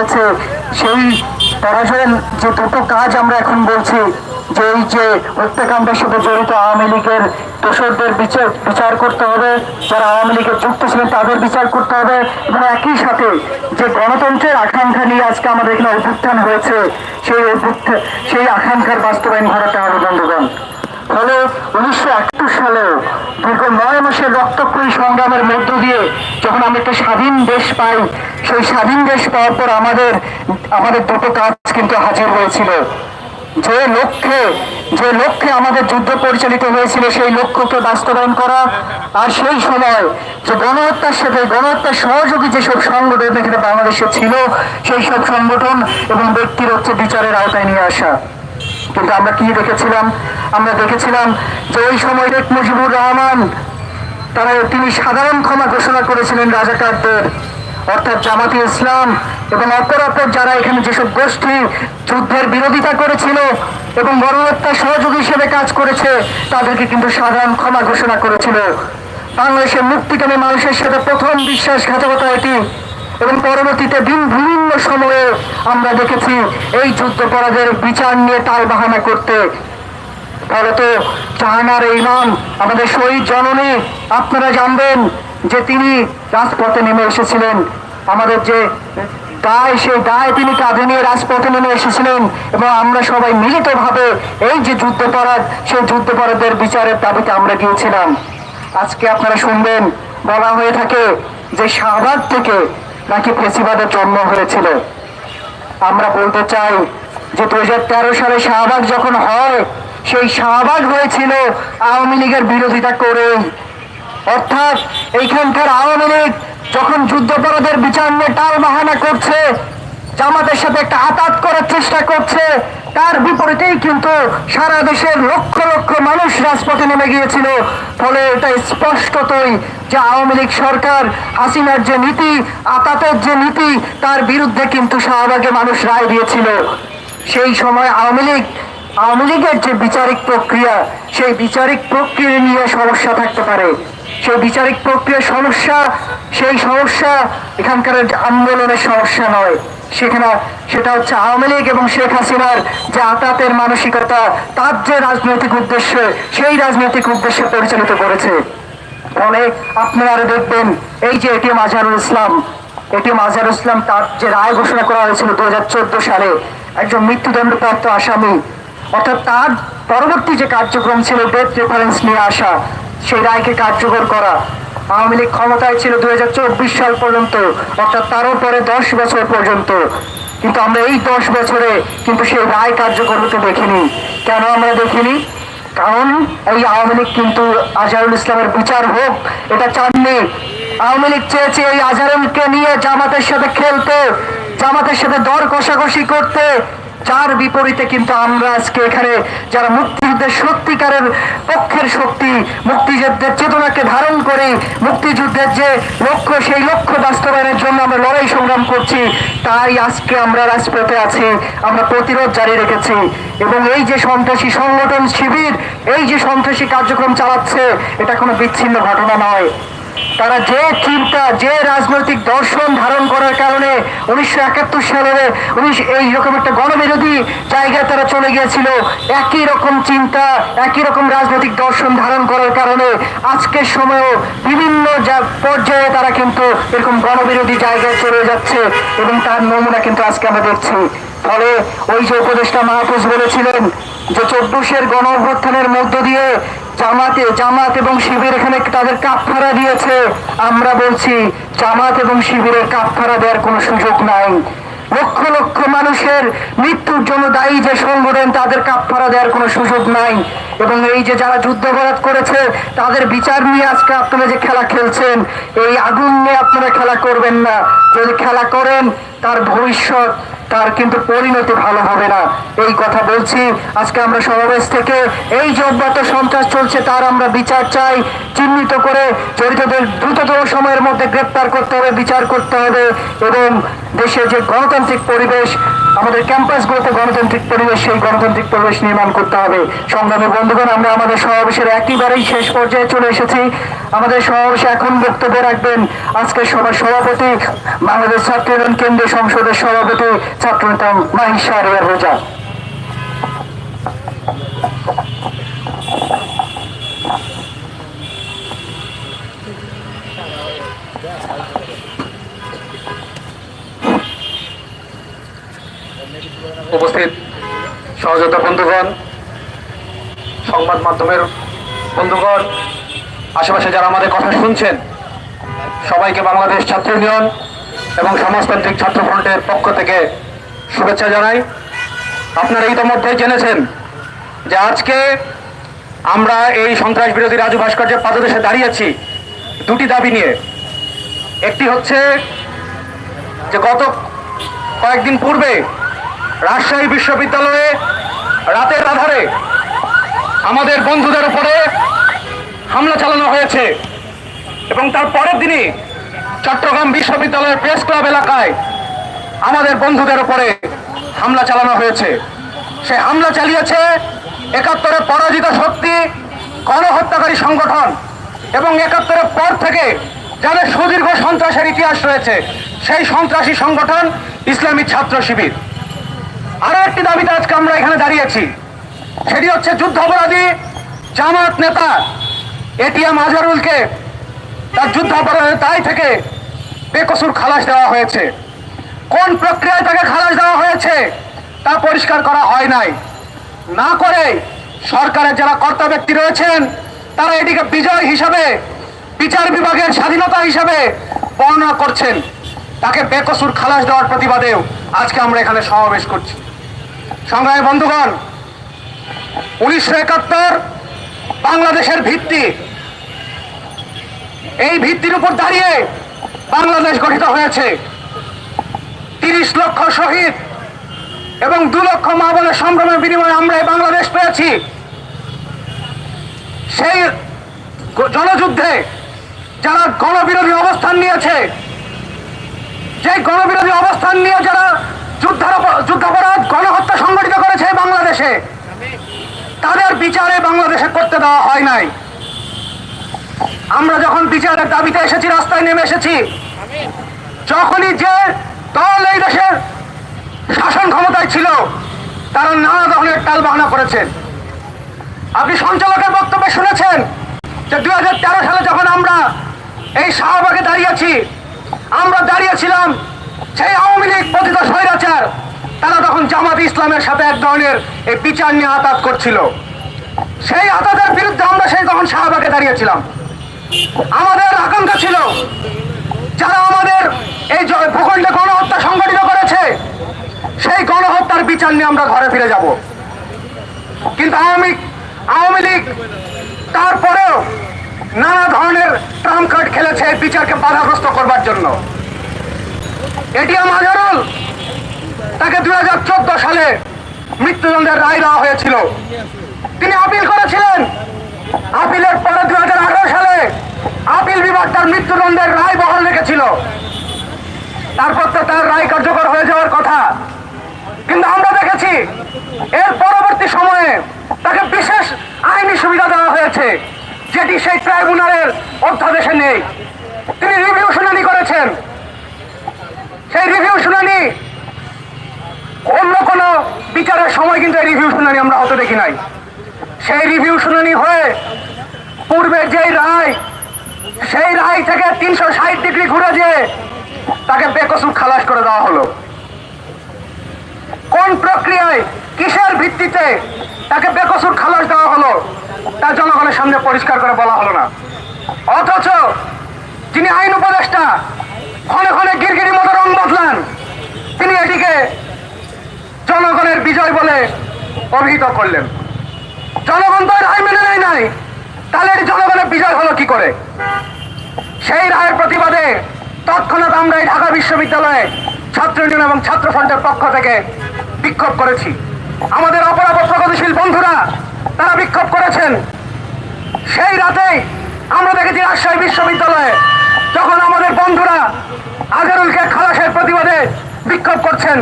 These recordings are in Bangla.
করেছে, সেই পরাজয়ের যে দুটো কাজ আমরা এখন বলছি, যে এই যে হত্যাকাণ্ডের সাথে জড়িত আওয়ামী লীগের দোষরদের বিচার করতে হবে, যারা আওয়ামী লীগের যুক্ত ছিলেন তাদের বিচার করতে হবে, এবং একই সাথে যে গণতন্ত্রের আকাঙ্ক্ষা নিয়ে আজকে আমাদের এখানে অভ্যুত্থান হয়েছে, সেই অভ্যুত্থান, সেই আকাঙ্ক্ষার বাস্তবায়ন ঘটাতে হবে বন্ধুগণ। ফলে উনিশশো একাত্তর সালে দীর্ঘ নয় মাসের রক্তক্ষয়ী সংগ্রামের মধ্য দিয়ে যখন আমরা একটা স্বাধীন দেশ পাই, সেই স্বাধীন দেশ পাওয়ার পর আমাদের আমাদের দুটো কাজ কিন্তু হাজির হয়েছিল। যে লক্ষ্যে যে লক্ষ্যে আমাদের যুদ্ধ পরিচালিত হয়েছিল, সেই লক্ষ্যকে বাস্তবায়ন করা। আর সেই সময় যে গণহত্যার সাথে, গণহত্যার সহযোগী যেসব সংগঠন এখানে বাংলাদেশে ছিল, সেই সব সংগঠন এবং ব্যক্তির হচ্ছে বিচারের আওতায় নিয়ে আসা। কিন্তু আমরা কি দেখেছিলাম? আমরা দেখেছিলাম যে ওই সময় শেখ মুজিবুর রহমান তারা তিনি সাধারণ ক্ষমা ঘোষণা করেছিলেন রাজাকারদের, অর্থাৎ জামাতি ইসলাম এবং অপর অপর যারা এখানে যেসব গোষ্ঠী যুদ্ধের বিরোধিতা করেছিল এবং গণহত্যার সহযোগী হিসেবে কাজ করেছে, তাদেরকে কিন্তু সাধারণ ক্ষমা ঘোষণা করেছিল। বাংলাদেশের মুক্তিকামী মানুষের সাথে প্রথম বিশ্বাসঘাতকতা এটি এবং পরবর্তীতে বিভিন্ন সময়ে আমরা দেখেছি এই যুদ্ধপরাধের বিচার নিয়ে তাল বাহানা করতে ফলত জাহানার ইমাম আমাদের শহীদ জননী, আপনারা জানবেন যে তিনি রাজপথে নেমে এসেছিলেন। আমাদের যে দায়, সেই দায় তিনি কাঁধে নিয়ে রাজপথে নেমে এসেছিলেন এবং আমরা সবাই মিলিতভাবে এই যে যুদ্ধপরাধ সেই যুদ্ধপরাধের বিচারের দাবিতে আমরা গিয়েছিলাম। আজকে আপনারা শুনবেন, বলা হয়ে থাকে যে শাহবাগ থেকে নাকি ফেসিবাদের জন্ম হয়েছিল। আমরা বলতে চাই যে দুহাজার তেরো সালে শাহবাগ যখন হয় সেই শাহবাগ হয়েছিল আওয়ামী লীগের বিরোধিতা করে। অর্থাৎ এইখানকার আওয়ামী লীগ যখন যুদ্ধপরাধের বিচার নিয়ে টাল বাহানা করছে, জামাতের সাথে একটা আতাত করার চেষ্টা করছে, তার বিপরীতেই কিন্তু সারা দেশের লক্ষ লক্ষ মানুষ রাজপথে নেমে গিয়েছিল। ফলে এটা স্পষ্টতই যে আওয়ামী লীগ সরকার হাসিনার যে নীতি, আতাতের যে নীতি, তার বিরুদ্ধে কিন্তু শাহবাগে মানুষ রায় দিয়েছিল। সেই সময় আওয়ামী লীগ আওয়ামী লীগের যে বিচারিক প্রক্রিয়া, সেই বিচারিক প্রক্রিয়া নিয়ে সমস্যা থাকতে পারে। সেই বিচারিক প্রক্রিয়ার সমস্যা, সেই সমস্যা এখানকার আন্দোলনের সমস্যা নয়। সেখানে, সেটা হচ্ছে আওয়ামী লীগ এবং শেখ হাসিনার যে আতাতের মানসিকতা, তার যে রাজনৈতিক উদ্দেশ্য, সেই রাজনৈতিক উদ্দেশ্যে পরিচালিত করেছে। ফলে আপনারা দেখবেন, এই যে এটি আজহারুল ইসলাম এটি আজহারুল ইসলাম তার যে রায় ঘোষণা করা হয়েছিল দু হাজার চোদ্দ সালে, একজন মৃত্যুদণ্ডপ্রাপ্ত আসামি অর্থাৎ তার পরবর্তী যে কার্যক্রম ছিল ডেথ রেফারেন্স নিয়ে আসা, সেই রায়কে কার্যকর করা, আওয়ামী লীগ ক্ষমতায় ছিল দুই সাল পর্যন্ত, অর্থাৎ তারও পরে দশ বছর পর্যন্ত। কিন্তু আমরা এই দশ বছরে কিন্তু সেই রায় কার্যকর হতে দেখিনি। কেন আমরা দেখিনি? কারণ এই আওয়ামী লীগ কিন্তু আজহারুল ইসলামের বিচার হোক, এটা চাননি। আওয়ামী লীগ চেয়েছে এই আজহারুলকে নিয়ে জামাতের সাথে খেলতে, জামাতের সাথে দর কষাকষি করতে যার বিপরীতে কিন্তু আমরা আজকে এখানে যারা মুক্তিযুদ্ধের সত্যিকারের পক্ষের শক্তি, মুক্তিযুদ্ধের চেতনাকে ধারণ করে মুক্তিযুদ্ধের যে লক্ষ্য, সেই লক্ষ্য বাস্তবায়নের জন্য আমরা লড়াই সংগ্রাম করছি, তাই আজকে আমরা রাজপথে আছি, আমরা প্রতিরোধ জারি রেখেছি। এবং এই যে সন্ত্রাসী সংগঠন শিবির, এই যে সন্ত্রাসী কার্যক্রম চালাচ্ছে, এটা কোনো বিচ্ছিন্ন ঘটনা নয়। তারা যে চিন্তা, যে রাজনৈতিক দর্শন ধারণ করার কারণে উনিশশো একাত্তর সালে উনিশ এইরকম একটা গণবিরোধী জায়গায় তারা চলে গিয়েছিল। একই রকম চিন্তা, একই রকম রাজনৈতিক দর্শন ধারণ করার কারণে আজকের সময়েও বিভিন্ন পর্যায়ে তারা কিন্তু এরকম গণবিরোধী জায়গায় চলে যাচ্ছে এবং তার নমুনা কিন্তু আজকে আমরা দেখছি। ফলে ওই যে উপদেষ্টা মাহফুজ বলেছিলেন যে, চব্বিশের গণ অভ্যুত্থানের মধ্য দিয়ে জামাতে জামাত এবং শিবির এখানে তাদের কাপফারা দিয়েছে। আমরা বলছি, জামাত এবং শিবিরের কাপফারা দেওয়ার কোনো সুযোগ নাই। লক্ষ লক্ষ মানুষের মৃত্যুর জন্য দায়ী যে সংগঠন, তাদের কাপফারা দেওয়ার কোনো সুযোগ নাই। এবং এই যে যারা যুদ্ধপরাধ করেছে, তাদের বিচার নিয়ে আজকে আপনারা যে খেলা খেলছেন, এই আগুন নিয়ে আপনারা খেলা করবেন না। যদি খেলা করেন তার ভবিষ্যৎ, তার কিন্তু পরিণতি ভালো হবে না। এই কথা বলছি। আজকে আমরা সমাবেশ থেকে এই যে অব্যাহত সন্ত্রাস চলছে, তার আমরা বিচার চাই। চিহ্নিত করে জড়িতদের দ্রুততম সময়ের মধ্যে গ্রেপ্তার করতে হবে, বিচার করতে হবে এবং দেশে যে গণতান্ত্রিক পরিবেশ আমাদের ক্যাম্পাসগুলোতে গণতান্ত্রিক পরিবেশ, সেই গণতান্ত্রিক পরিবেশ নির্মাণ করতে হবে। সংগ্রামের বন্ধুগণ, আমরা আমাদের সমাবেশের একেবারেই শেষ পর্যায়ে চলে এসেছি। আমাদের সমাবেশে এখন বক্তব্য রাখবেন আজকের সভার সভাপতি, বাংলাদেশ ছাত্র কেন্দ্রীয় সংসদের সভাপতি ছাত্রনেতা মাহিসা রিয়া রোজা। উপস্থিত সহযোদ্ধা বন্ধুগণ, সংবাদ মাধ্যমের বন্ধুগণ, আশেপাশে যারা আমাদের কথা শুনছেন, সবাইকে বাংলাদেশ ছাত্র ইউনিয়ন এবং সমাজতান্ত্রিক ছাত্র ফ্রন্টের পক্ষ থেকে শুভেচ্ছা জানাই। আপনারা ইতোমধ্যে জেনেছেন যে আজকে আমরা এই সন্ত্রাস বিরোধী রাজু ভাস্কর্যের পাদদেশে দাঁড়িয়েছি দুটি দাবি নিয়ে। একটি হচ্ছে যে গত কয়েকদিন পূর্বে রাজশাহী বিশ্ববিদ্যালয়ে রাতের আধারে আমাদের বন্ধুদের উপরে হামলা চালানো হয়েছে এবং তার পরের দিনই চট্টগ্রাম বিশ্ববিদ্যালয়ের প্রেস ক্লাব এলাকায় আমাদের বন্ধুদের উপরে হামলা চালানো হয়েছে। সে হামলা চালিয়েছে একাত্তরের পরাজিত শক্তি, গণহত্যাকারী সংগঠন এবং একাত্তরের পর থেকে যাদের সুদীর্ঘ সন্ত্রাসের ইতিহাস রয়েছে, সেই সন্ত্রাসী সংগঠন ইসলামী ছাত্র শিবির। আরও একটি দাবিতে আজকে আমরা এখানে দাঁড়িয়েছি? সেটি হচ্ছে যুদ্ধ অপরাধী জামাত নেতা এটিএম আজহারুলকে তার যুদ্ধ অপরাধের দায় থেকে বেকসুর খালাস দেওয়া হয়েছে। কোন প্রক্রিয়ায় তাকে খালাস দেওয়া হয়েছে তা পরিষ্কার করা হয় নাই। না করে সরকারের যারা কর্তা ব্যক্তি রয়েছেন, তারা এটিকে বিজয় হিসাবে, বিচার বিভাগের স্বাধীনতা হিসাবে বর্ণনা করছেন। তাকে বেকসুর খালাস দেওয়ার প্রতিবাদেও আজকে আমরা এখানে সমাবেশ করছি। সংগ্রামী বন্ধুগণ, উনিশশো একাত্তর বাংলাদেশের ভিত্তি, এই ভিত্তির উপর দাঁড়িয়ে বাংলাদেশ গঠিত হয়েছে। তিরিশ লক্ষ শহীদ এবং দু লক্ষ মা বোনের সংগ্রামের বিনিময়ে আমরা এই বাংলাদেশ পেয়েছি। সেই জনযুদ্ধে যারা গণবিরোধী অবস্থান নিয়েছে যে গণবিরোধী অবস্থান নিয়ে যারা যুদ্ধাপরাধ, গণহত্যা সংগঠিত করেছে বাংলাদেশে, তাদের বিচারে বাংলাদেশে করতে দেওয়া হয় নাই। আমরা যখন বিচারের দাবিতে এসেছি, রাস্তায় নেমে এসেছি, যখনই যে দল এই দেশের শাসন ক্ষমতায় ছিল, তারা নানা ধরনের টালবাহানা করেছেন। আপনি সঞ্চালকের বক্তব্যে শুনেছেন যে দুই হাজার তেরো সালে যখন আমরা এই শাহবাগে দাঁড়িয়েছি আমরা দাঁড়িয়েছিলাম সেই আওয়ামী লীগ পতিত স্বৈরাচার। তারা তখন জামাত ইসলামের সাথে এক ধরনের এই বিচার নিয়ে আতাত করছিল। সেই আতাতের বিরুদ্ধে আমরা সেই তখন শাহবাগে দাঁড়িয়েছিলাম। আমাদের আকাঙ্ক্ষা ছিল, যারা আমাদের এই ভূখণ্ডে গণহত্যা সংগঠিত করেছে, সেই গণহত্যার বিচার নিয়ে আমরা ঘরে ফিরে যাব। কিন্তু আওয়ামী আওয়ামী লীগ তারপরেও নানা ধরনের ট্রাম কার্ড খেলেছে বিচারকে বাধাগ্রস্ত করবার জন্য। এটিএম আজহারুল তাকে দু হাজার চোদ্দ সালে মৃত্যুদণ্ডের রায় দেওয়া হয়েছিল। তিনি আপিল করেছিলেন। আপিলের পরে দু হাজার আঠারো সালে আপিল বিভাগ তার মৃত্যুদণ্ডের রায় বহাল রেখেছিল। তারপর তো তার রায় কার্যকর হয়ে যাওয়ার কথা। কিন্তু আমরা দেখেছি, এর পরবর্তী সময়ে তাকে বিশেষ আইনি সুবিধা দেওয়া হয়েছে। যেটি সেই ট্রাইব্যুনালের অধ্যাদেশে নেই। তিনি রিভিউ শুনানি করেছেন। সেই রিভিউ শুনানি অন্য কোনো বিচারের সময় কিন্তু রিভিউ শুনানি আমরা হতে দেখি নাই। সেই রিভিউ শুনানি হয়ে পূর্বের যেই রায়, সেই রায় থেকে তিনশো ষাট ডিগ্রি ঘুরে যেয়ে তাকে বেকসুর খালাস করে দেওয়া হলো। কোন প্রক্রিয়ায়, কিসের ভিত্তিতে তাকে বেকসুর খালাস দেওয়া হলো? তা জনগণের সামনে পরিষ্কার করে বলা হলো না। অথচ যিনি আইন উপদেষ্টা, ক্ষণে ক্ষণে গিরগিরি মতো রং বদলান, তিনি এটিকে জনগণের বিজয় বলে অভিহিত করলেন। জনগণ তো রায় মেনে নেয় নাই, তাহলে এটি জনগণের বিজয় হলো কি করে? সেই রায়ের প্রতিবাদে তৎক্ষণাৎ আমরা এই ঢাকা বিশ্ববিদ্যালয়ে ছাত্র ইউনিয়ন এবং ছাত্র ফ্রন্টের পক্ষ থেকে বিক্ষোভ করেছি। আমাদের অপরাধ প্রগতিশীল বন্ধুরা তারা বিক্ষোভ করেছেন। সেই রাতেই আমরা দেখেছি রাজশাহী বিশ্ববিদ্যালয়ে যখন আমাদের বন্ধুরা আজহারুলকে খালাসের প্রতিবাদে বিক্ষোভ করছেন,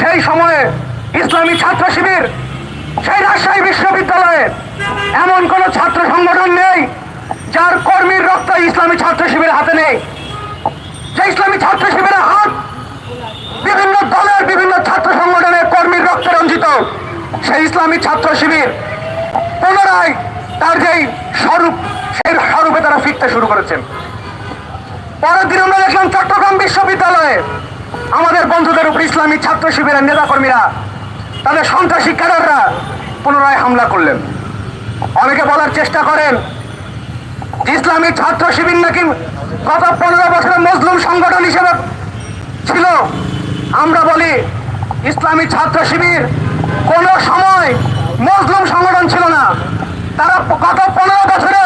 সেই সময়ে ইসলামী ছাত্র শিবির সেই রাজশাহী বিশ্ববিদ্যালয়ে এমন কোন ছাত্র সংগঠন নেই যার কর্মীর রক্ত ইসলামী ছাত্র শিবিরের হাতে নেই। যে ইসলামী ছাত্র শিবিরের হাত বিভিন্ন দলের বিভিন্ন ছাত্র সংগঠনের কর্মীর রক্তে রঞ্জিত, সেই ইসলামী ছাত্র শিবির পুনরায় তার যেই স্বরূপ, সেই স্বরূপে তারা ফিরতে শুরু করেছেন। পরের দিন আমরা দেখলাম চট্টগ্রাম বিশ্ববিদ্যালয়ে আমাদের বন্ধুদের উপর ইসলামী ছাত্র শিবিরের নেতাকর্মীরা, তাদের সন্ত্রাসী ক্যাডাররা পুনরায় হামলা করলেন। অনেকে বলার চেষ্টা করেন ইসলামী ছাত্র শিবির নাকি গত পনেরো বছরের মজলুম সংগঠন হিসেবে ছিল। আমরা বলি, ইসলামী ছাত্র শিবির কোন সময় মজলুম সংগঠন ছিল না। তারা গত পনেরো বছরে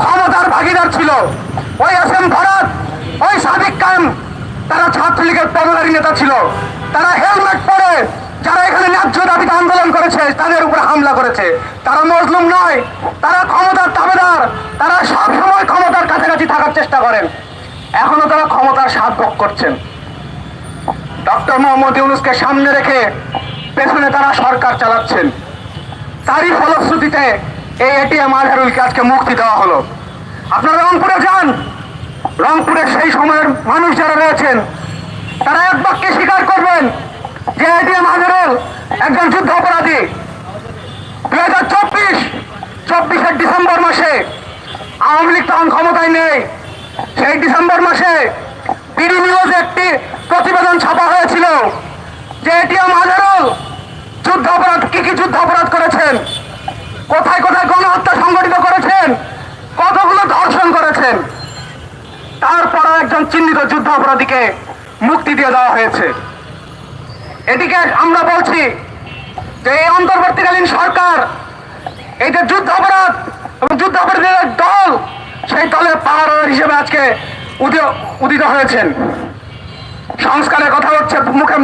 ক্ষমতার ভাগিদার ছিল। ওই এস এম ভরত, ওই সাদিক কায়েম, তারা ছাত্রলীগের পদধারী নেতা ছিল। তারা হেলমেট পরে যারা এখানে ন্যায্য দাবিতে আন্দোলন করেছে, তাদের উপর হামলা করেছে। তারা মজলুম নয়, তারা ক্ষমতার দাবেদার, তারা সবসময় ক্ষমতার কাছাকাছি থাকার চেষ্টা করেন। এখনও তারা ক্ষমতার ভোগ করছেন। ডক্টর মোহাম্মদ ইউনুসকে সামনে রেখে পেছনে তারা সরকার চালাচ্ছেন। তারই ফলশ্রুতিতে এই এটিএম আজহারুলকে আজকে মুক্তি দেওয়া হলো। আপনারা রংপুরে যান। রংপুরের সেই সময়ের মানুষ যারা রয়েছেন, তারা এক বাক্যে স্বীকার করবেন যে এটিএম আজহারুল একজন যুদ্ধ অপরাধী। দুই হাজার চব্বিশ, চব্বিশের ডিসেম্বর মাসে আওয়ামী লীগ তখন ক্ষমতায় নেই। সেই ডিসেম্বর মাসে বিডি নিউজে একটি প্রতিবেদন ছাপা হয়েছিল যে এটিএম আজহারুল যুদ্ধ অপরাধ কি কি যুদ্ধ অপরাধ করেছেন? কোথায় কোথায় গণহত্যা সংগঠিত করেছেন? কতগুলো ধর্ষণ করেছেন? তারপর একজন চিহ্নিত যুদ্ধ অপরাধীকে মুক্তি দিয়ে দেওয়া হয়েছে। এটিকে আমরা বলছি যে এই অন্তর্বর্তীকালীন সরকার, এই যে যুদ্ধ অপরাধ এবং যুদ্ধ অপরাধীদের দল, সেই দলের পাওয়ার হিসেবে আজকে উদিত হয়েছেন। সংস্কারের কথা হচ্ছে মুখে